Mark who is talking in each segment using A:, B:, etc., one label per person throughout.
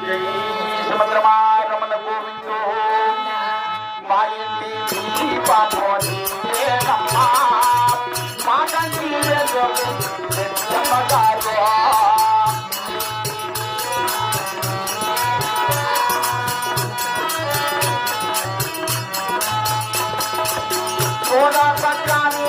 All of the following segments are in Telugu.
A: జై సముద్రమారమణ గోవిందో మా ఇంటి దీపాలో నీవేనమ్మా మా కంటి వెన్నమ్మగారు కోడా సక్కాని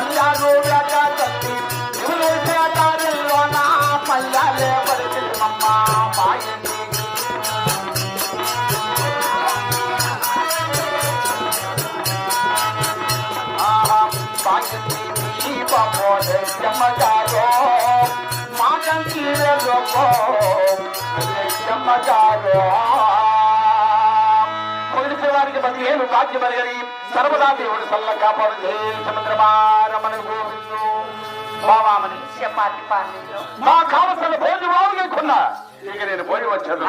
A: మల్లాడు వేట తల్లి ఇవులు వేటారిలో నా పల్లెలే పడిచిమ్మమ్మ మాయండి వారికి పదిహేను భాగ్యమరిగని సర్వదా దేవుడు సల్ల కాపాడు జయ సముద్రమారమణ గోవిందు. బావామని మా కావలసిన భోజనం బాగులేకున్నా ఇక నేను పోయి వచ్చాను.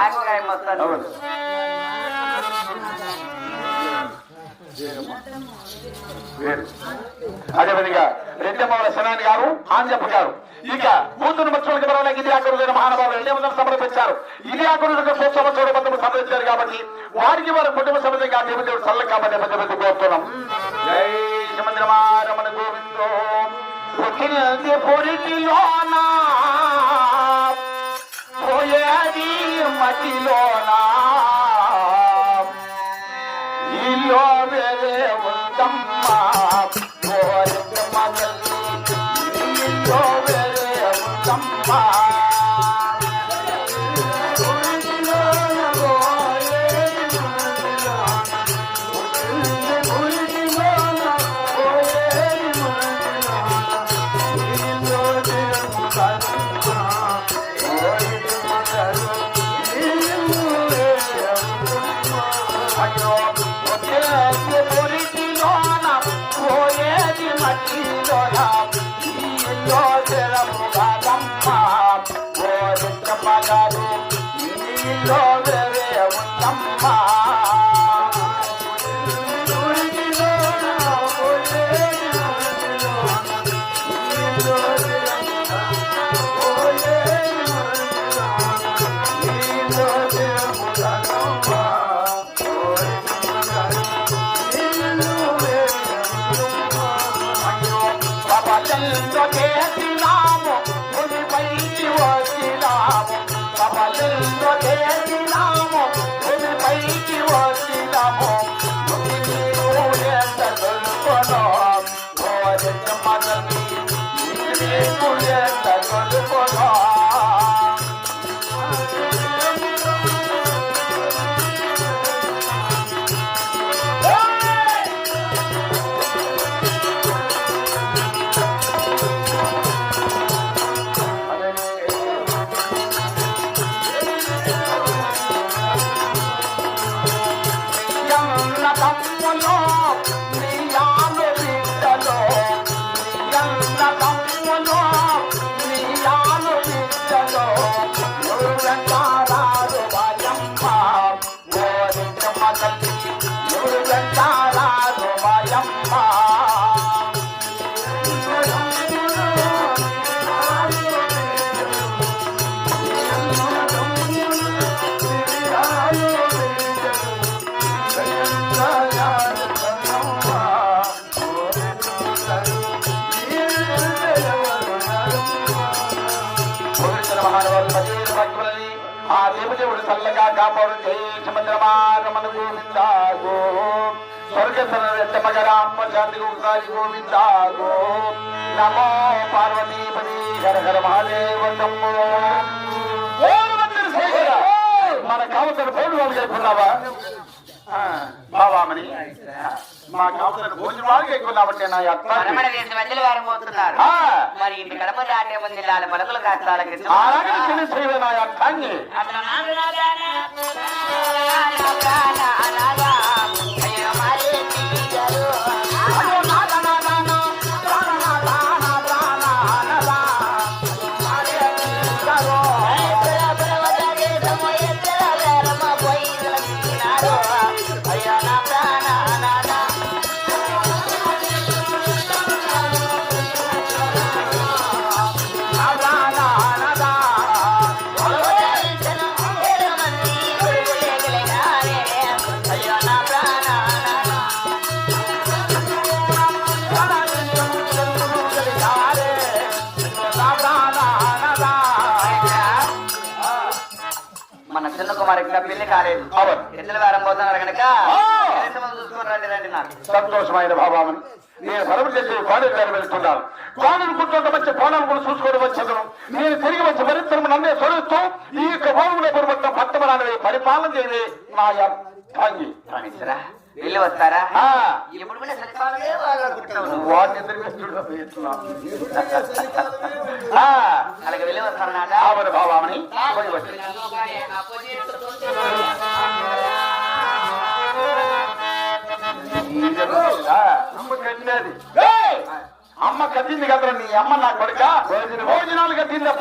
A: అదేవిధంగా రెడ్డమ్మల శనాని గారు ఆంజప్ప గారు. ఇక కూతురు మచ్చులకి పరవాలకి ఇది ఆకరులైన మహానుభావులు ఎన్ని వందలు సమర్పించారు. ఇది ఆకరులకు సంవత్సరం బంధువు సమర్పించారు కాబట్టి వారికి వారి కుటుంబ సమేతంగా దేవుడు చల్ల కాబట్టి పెద్ద పెద్ద కోరుతున్నాం. జై సముద్రమారమణ గోవిందో. పొరిటిలోనా? పోయేది మట్టిలోనా? ఇల్లో వేరే ఉందమ్మా. తల్లి ఇల్లో parar కబలంతో కాపాడు జయ సముద్రమారమణ గోవిందాగో స్వర్గ మగరామ శాంతి ఒకసారి గోవిందాగో నమో పార్వతీపతి హర హర మహాదేవ మన కావలసిన భోజనం వాళ్ళు ఎక్కున్నావా బావామని మా కావతల భోజనం వాళ్ళు ఎక్కున్నావంటే నా అత్త
B: పరమడ దేశం మధ్యలో వారు పోతున్నారు
A: ఆ.
B: మరి ఇంటి గడప దాటే ముందు కాస్తాలకి
A: అలాగే నా అత్తాంగి
B: అతను ఇంకా పెళ్ళి కాలేదు.
A: అవును.
B: వారం పోతున్నారు కనుక
A: ఆ.
B: చూసుకుని రండి రండి నాకు
A: సంతోషమైన భావామని నేను పరమ చేసి కోడలు గారు వెళ్తున్నాను. కోడలు కూర్చోంత మంచి కోడలు కూడా చూసుకోవడం వచ్చేదను నేను తిరిగి వచ్చి మరింతము నన్నే సొలుస్తూ ఈ యొక్క భూముల పూర్వత్వం పట్టమరాని పరిపాలన చేయలే నా
B: వెళ్ళి వస్తారా. ఎప్పుడు కూడా అలాగే వెళ్ళి వస్తాను నాట
A: భావామని వచ్చి అమ్మ కట్టింది కదరా నీ అమ్మ నా కొడుక? భోజనాలు కట్టిందా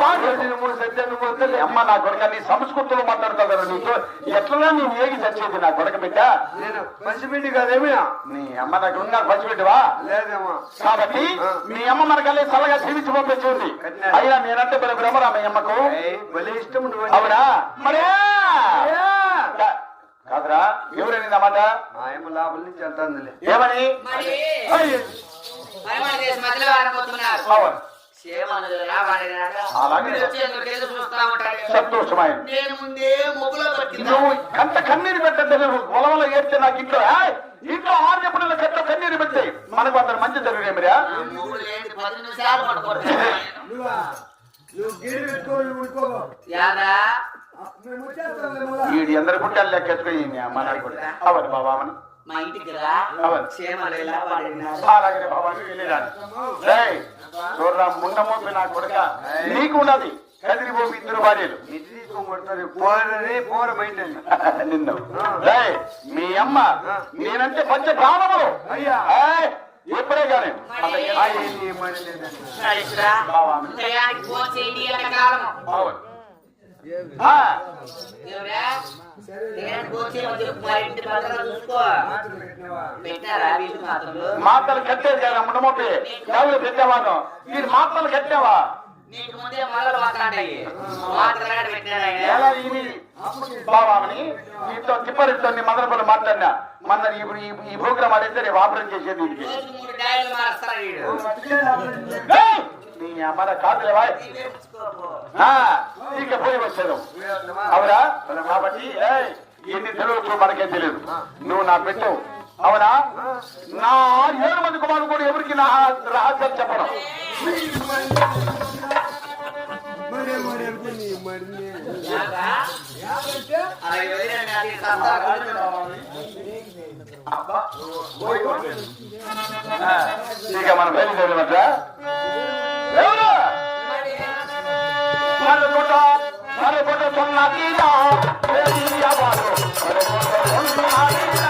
A: మూడు సత్యాన్ని నీ అమ్మ నా కొడుక నీ సంస్కృతులు మాట్లాడుతుందా నీతో ఎట్లా నేను ఏగి చచ్చేది నా కొడుక బిడ్డ?
C: నేను పసిబిడ్డి కాదేమి?
A: నీ అమ్మ నాకు ఉన్నా పంచిపెట్టవా
C: లేదేమో.
A: కాబట్టి మీ అమ్మ మనకల్లి చల్లగా జీవించి పంపించింది. అయినా నేనంటే మరి భ్రమరా మీ అమ్మకు.
C: భలే ఇష్టం నువ్వు
A: అవునా? మరే! కాదురా ఎవరైనా
C: అంటుందిలే
A: ఏమని? నువ్వు కన్నీరు పెట్టద్దు పొలంలో ఏడ్తే నాకు ఇంట్లో ఇంట్లో ఆరు చెప్పిన కట్ట కన్నీరు పెట్టి మనకు అందరు మంచి జరిగినాయి మరా. వీడి అందరి గుట్టాలు లెక్క ఎత్తుకుని మీ అమ్మ నాకు కూడా. అవును? బాబామని
B: మా ఇంటికి రా. క్షేమాలు ఎలా
A: చూడరా ముండ మోపి నా కొడుక. నీకు ఉన్నది కదిరిపోయి ఇద్దరు భార్యలు. నిన్ను. మీ అమ్మ నేనంటే పంచ ప్రాణములు
C: అయ్యా.
A: ఎప్పుడే కానీ
C: నీ మని లేదండి.
B: నడుస్తురా. ఉదయానికి ఫోన్ చేయండి ఎంతకాలం
A: అవును ఆ,
B: దేవుడా, ఉదయానికి ఫోన్ చేయమని చెప్పు, మా ఇంటి పక్కన చూసుకో.
C: మాటలు పెట్టినావా?
B: పెట్టారా వీళ్ళు మాత్రం
A: మాటలు కట్టేది కదా ముండమోపి ఎవరు పెట్టేవాను మీరు మాటలు కట్టావా?
B: నీకు ముందే మొదలు మాట్లాడాయి. మాట్లాడ
A: బాబామని నీతో తిప్పరితో నీ మదనపల్లి మాట్లాడినా. మన ఇప్పుడు ఈ- ప్రోగ్రామ్ ఆడైతే రేపు ఆపరేట్ చేసేది నీ అమ్మ కాదులేవా ఇక పోయి వచ్చాను? అవునా కాబట్టి ఎన్ని తెలుగు మనకేం తెలియదు నువ్వు నా పెట్టు అవునా నా ఏడు మంది కుమారులు కూడా ఎవరికి నా రహస్యం చెప్పను. ఇక మనం బయలుదేరమట আরে বড় সন্ন্যাসী যাও। আরে। বড় সন্ন্যাসী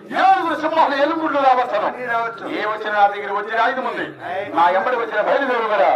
A: సింహాలు
C: అన్ని రావచ్చు.
A: ఏ వచ్చిన నా దగ్గర వచ్చిన ఆయుధం ఉంది. నా ఎంబడి వచ్చిన బయలుదేరు కదా